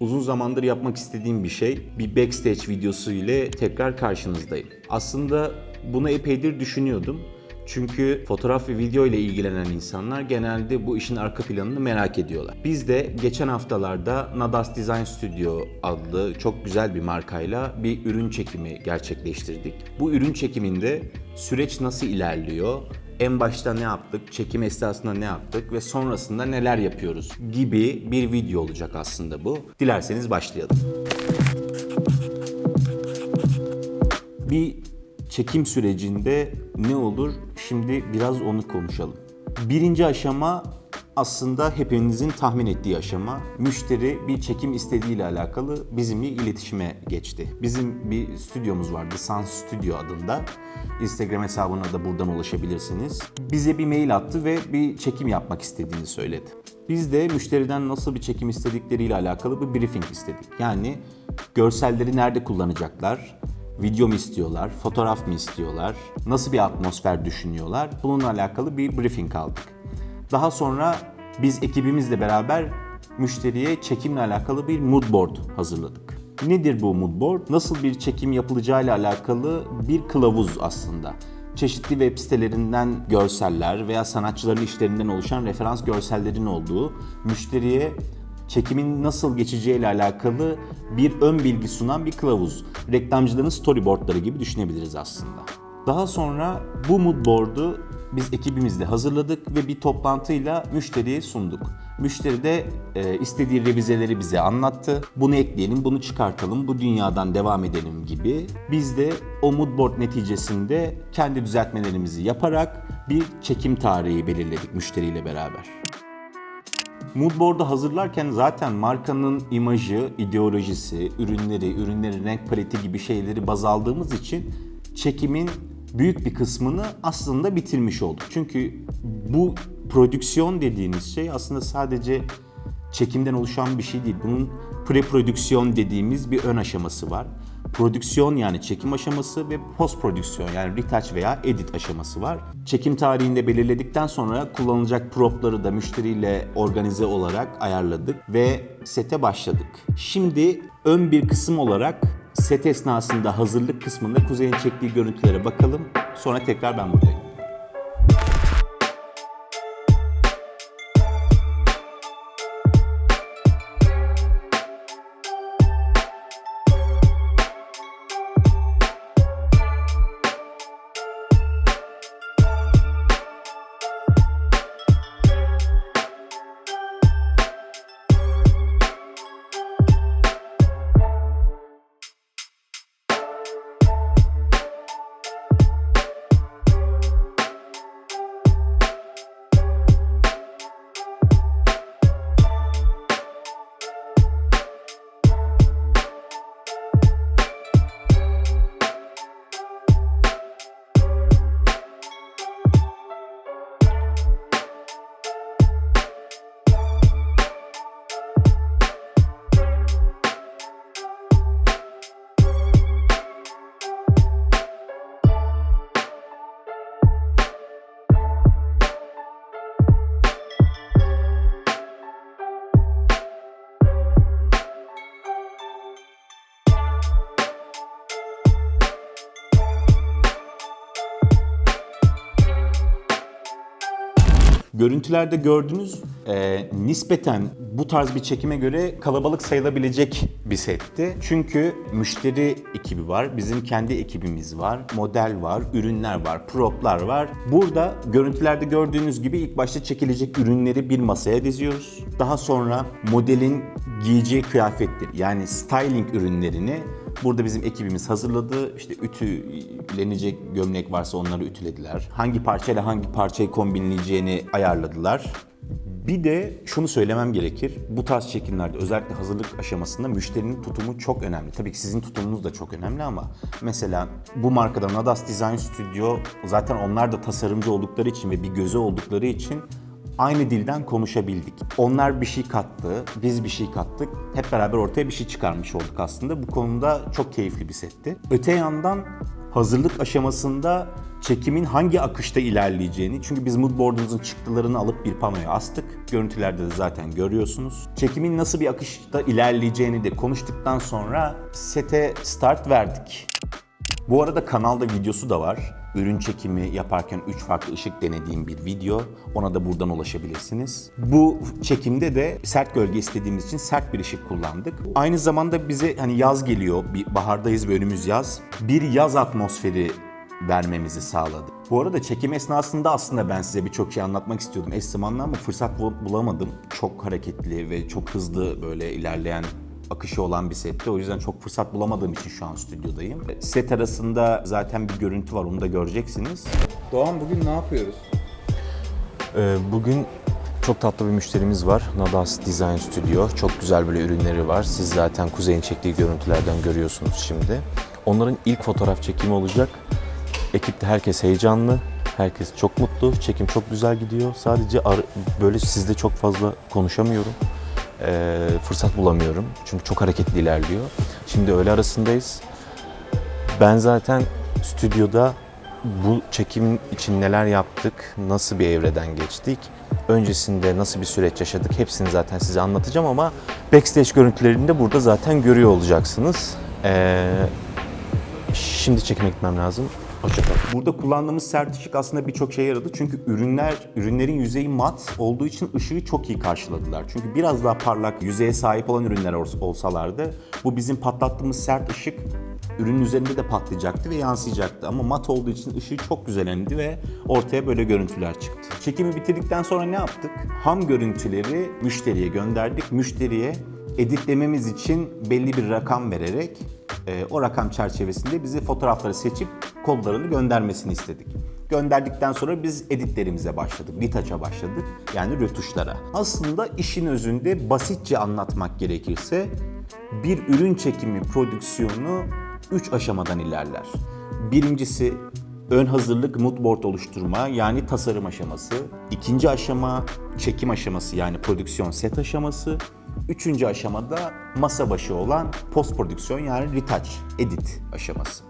Uzun zamandır yapmak istediğim bir şey. Bir backstage videosu ile tekrar karşınızdayım. Aslında bunu epeydir düşünüyordum. Çünkü fotoğraf ve video ile ilgilenen insanlar genelde bu işin arka planını merak ediyorlar. Biz de geçen haftalarda Nadas Design Studio adlı çok güzel bir markayla bir ürün çekimi gerçekleştirdik. Bu ürün çekiminde süreç nasıl ilerliyor, en başta ne yaptık, çekim esnasında ne yaptık ve sonrasında neler yapıyoruz gibi bir video olacak aslında bu. Dilerseniz başlayalım. Bir çekim sürecinde ne olur? Şimdi biraz onu konuşalım. Birinci aşama aslında hepinizin tahmin ettiği aşama. Müşteri bir çekim istediğiyle alakalı bizimle iletişime geçti. Bizim bir stüdyomuz vardı, Sun Studio adında. Instagram hesabına da buradan ulaşabilirsiniz. Bize bir mail attı ve bir çekim yapmak istediğini söyledi. Biz de müşteriden nasıl bir çekim istedikleriyle alakalı bir briefing istedik. Yani görselleri nerede kullanacaklar, video mu istiyorlar, fotoğraf mı istiyorlar, nasıl bir atmosfer düşünüyorlar bununla alakalı bir briefing aldık. Daha sonra biz ekibimizle beraber müşteriye çekimle alakalı bir mood board hazırladık. Nedir bu mood board? Nasıl bir çekim yapılacağıyla alakalı bir kılavuz aslında. Çeşitli web sitelerinden görseller veya sanatçıların işlerinden oluşan referans görsellerin olduğu, müşteriye çekimin nasıl geçeceğiyle alakalı bir ön bilgi sunan bir kılavuz. Reklamcıların storyboardları gibi düşünebiliriz aslında. Daha sonra bu mood board'u biz ekibimizle hazırladık ve bir toplantıyla müşteriye sunduk. Müşteri de e, istediği revizeleri bize anlattı. Bunu ekleyelim, bunu çıkartalım, bu dünyadan devam edelim gibi. Biz de o mood board neticesinde kendi düzeltmelerimizi yaparak bir çekim tarihi belirledik müşteriyle beraber. Moodboard'u hazırlarken zaten markanın imajı, ideolojisi, ürünleri, ürünlerin renk paleti gibi şeyleri baz aldığımız için çekimin büyük bir kısmını aslında bitirmiş olduk. Çünkü bu prodüksiyon dediğiniz şey aslında sadece çekimden oluşan bir şey değil. Bunun pre-prodüksiyon dediğimiz bir ön aşaması var. Prodüksiyon yani çekim aşaması ve post prodüksiyon yani retouch veya edit aşaması var. Çekim tarihinde belirledikten sonra kullanılacak propları da müşteriyle organize olarak ayarladık ve sete başladık. Şimdi ön bir kısım olarak set esnasında hazırlık kısmında Kuzey'in çektiği görüntülere bakalım. Sonra tekrar ben buradayım. Görüntülerde gördüğünüz e, nispeten bu tarz bir çekime göre kalabalık sayılabilecek bir setti. Çünkü müşteri ekibi var, bizim kendi ekibimiz var, model var, ürünler var, proplar var. Burada görüntülerde gördüğünüz gibi ilk başta çekilecek ürünleri bir masaya diziyoruz. Daha sonra modelin giyeceği kıyafetleri yani styling ürünlerini Burada bizim ekibimiz hazırladı. İşte ütülenecek gömlek varsa onları ütülediler. Hangi parçayla hangi parçayı kombinleyeceğini ayarladılar. Bir de şunu söylemem gerekir. Bu tarz çekimlerde özellikle hazırlık aşamasında müşterinin tutumu çok önemli. Tabii ki sizin tutumunuz da çok önemli ama mesela bu markada Nadas Design Studio zaten onlar da tasarımcı oldukları için ve bir gözü oldukları için aynı dilden konuşabildik. Onlar bir şey kattı, biz bir şey kattık. Hep beraber ortaya bir şey çıkarmış olduk aslında. Bu konuda çok keyifli bir setti. Öte yandan Hazırlık aşamasında çekimin hangi akışta ilerleyeceğini, çünkü biz moodboard'umuzun çıktılarını alıp bir panoya astık. Görüntülerde de zaten görüyorsunuz. Çekimin nasıl bir akışta ilerleyeceğini de konuştuktan sonra sete start verdik. Bu arada kanalda videosu da var. Ürün çekimi yaparken 3 farklı ışık denediğim bir video. Ona da buradan ulaşabilirsiniz. Bu çekimde de sert gölge istediğimiz için sert bir ışık kullandık. Aynı zamanda bize hani yaz geliyor, bir bahardayız ve önümüz yaz. Bir yaz atmosferi vermemizi sağladı. Bu arada çekim esnasında aslında ben size birçok şey anlatmak istiyordum eş zamanlı ama fırsat bul- bulamadım. Çok hareketli ve çok hızlı böyle ilerleyen akışı olan bir sette. O yüzden çok fırsat bulamadığım için şu an stüdyodayım. Set arasında zaten bir görüntü var onu da göreceksiniz. Doğan bugün ne yapıyoruz? Ee, Bugün çok tatlı bir müşterimiz var. Nadas Design Studio. Çok güzel böyle ürünleri var. Siz zaten Kuzey'in çektiği görüntülerden görüyorsunuz şimdi. Onların ilk fotoğraf çekimi olacak. Ekipte herkes heyecanlı. Herkes çok mutlu. Çekim çok güzel gidiyor. Sadece ar- böyle sizle çok fazla konuşamıyorum. Ee, fırsat bulamıyorum. Çünkü çok hareketli ilerliyor. Şimdi öğle arasındayız. Ben zaten stüdyoda bu çekim için neler yaptık, nasıl bir evreden geçtik, öncesinde nasıl bir süreç yaşadık hepsini zaten size anlatacağım ama backstage görüntülerini de burada zaten görüyor olacaksınız. Ee, şimdi çekime gitmem lazım. Burada kullandığımız sert ışık aslında birçok şey yaradı. Çünkü ürünler, ürünlerin yüzeyi mat olduğu için ışığı çok iyi karşıladılar. Çünkü biraz daha parlak yüzeye sahip olan ürünler olsalardı bu bizim patlattığımız sert ışık ürünün üzerinde de patlayacaktı ve yansıyacaktı. Ama mat olduğu için ışığı çok güzel indi ve ortaya böyle görüntüler çıktı. Çekimi bitirdikten sonra ne yaptık? Ham görüntüleri müşteriye gönderdik. Müşteriye editlememiz için belli bir rakam vererek e, o rakam çerçevesinde bize fotoğrafları seçip kodlarını göndermesini istedik. Gönderdikten sonra biz editlerimize başladık, retouch'a başladık. Yani rötuşlara. Aslında işin özünde basitçe anlatmak gerekirse bir ürün çekimi prodüksiyonu 3 aşamadan ilerler. Birincisi ön hazırlık moodboard oluşturma yani tasarım aşaması. İkinci aşama çekim aşaması yani prodüksiyon set aşaması. Üçüncü aşamada masa başı olan post prodüksiyon yani retouch, edit aşaması.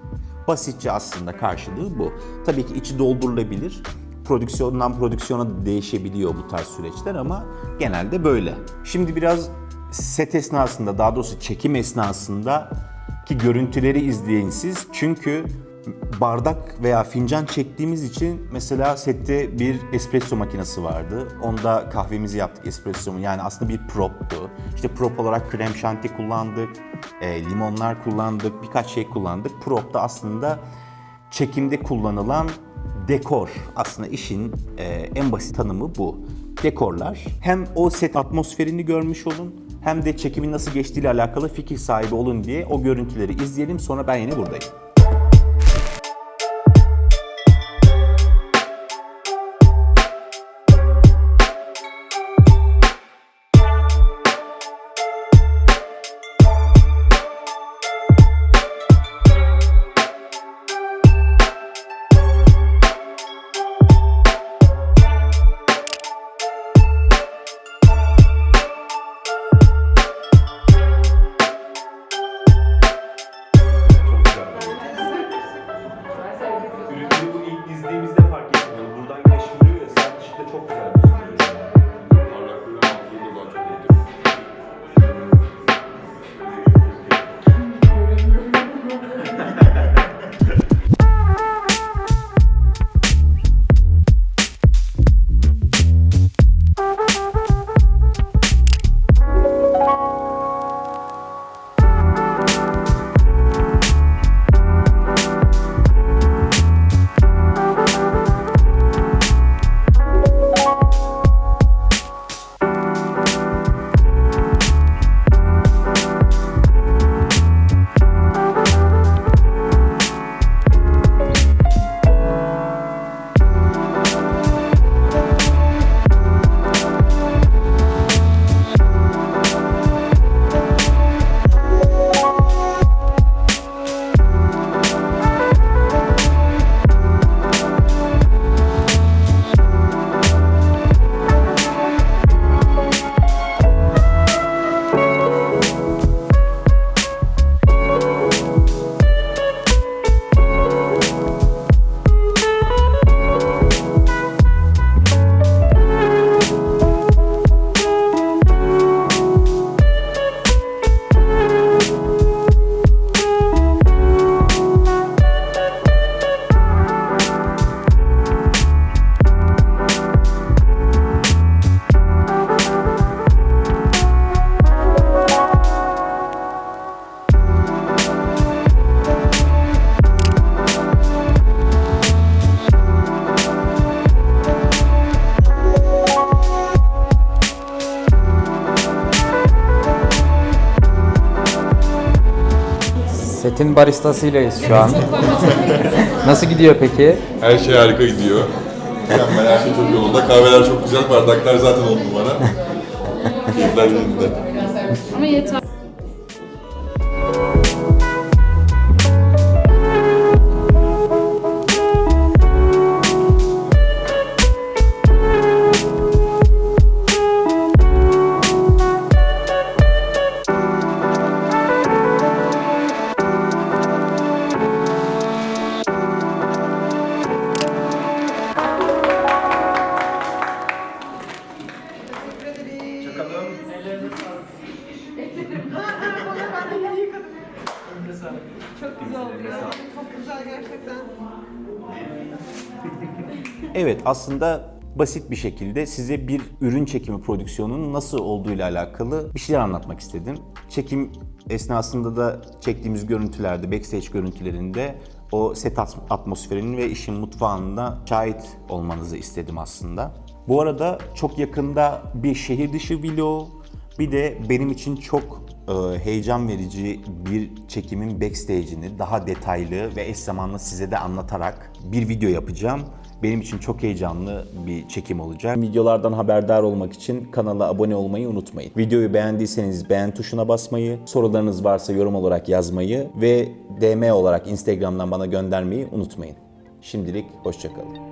Basitçe aslında karşılığı bu. Tabii ki içi doldurulabilir. Prodüksiyondan prodüksiyona değişebiliyor bu tarz süreçler ama genelde böyle. Şimdi biraz set esnasında daha doğrusu çekim esnasında ki görüntüleri izleyin siz. Çünkü bardak veya fincan çektiğimiz için mesela sette bir espresso makinesi vardı. Onda kahvemizi yaptık espresso yani aslında bir proptu. İşte prop olarak krem şanti kullandık, e, limonlar kullandık, birkaç şey kullandık. Prop da aslında çekimde kullanılan dekor. Aslında işin e, en basit tanımı bu. Dekorlar hem o set atmosferini görmüş olun hem de çekimin nasıl geçtiğiyle alakalı fikir sahibi olun diye o görüntüleri izleyelim sonra ben yine buradayım. Setin baristasıylayız şu an. Nasıl gidiyor peki? Her şey harika gidiyor. Mükemmel, her şey çok yolunda. Kahveler çok güzel, bardaklar zaten on numara. Keyifler yerinde. Ama yeter. Evet aslında basit bir şekilde size bir ürün çekimi prodüksiyonunun nasıl olduğuyla alakalı bir şeyler anlatmak istedim. Çekim esnasında da çektiğimiz görüntülerde, backstage görüntülerinde o set at- atmosferinin ve işin mutfağında şahit olmanızı istedim aslında. Bu arada çok yakında bir şehir dışı vlog, bir de benim için çok heyecan verici bir çekimin backstage'ini daha detaylı ve eş zamanlı size de anlatarak bir video yapacağım. Benim için çok heyecanlı bir çekim olacak. Videolardan haberdar olmak için kanala abone olmayı unutmayın. Videoyu beğendiyseniz beğen tuşuna basmayı, sorularınız varsa yorum olarak yazmayı ve DM olarak Instagram'dan bana göndermeyi unutmayın. Şimdilik hoşçakalın.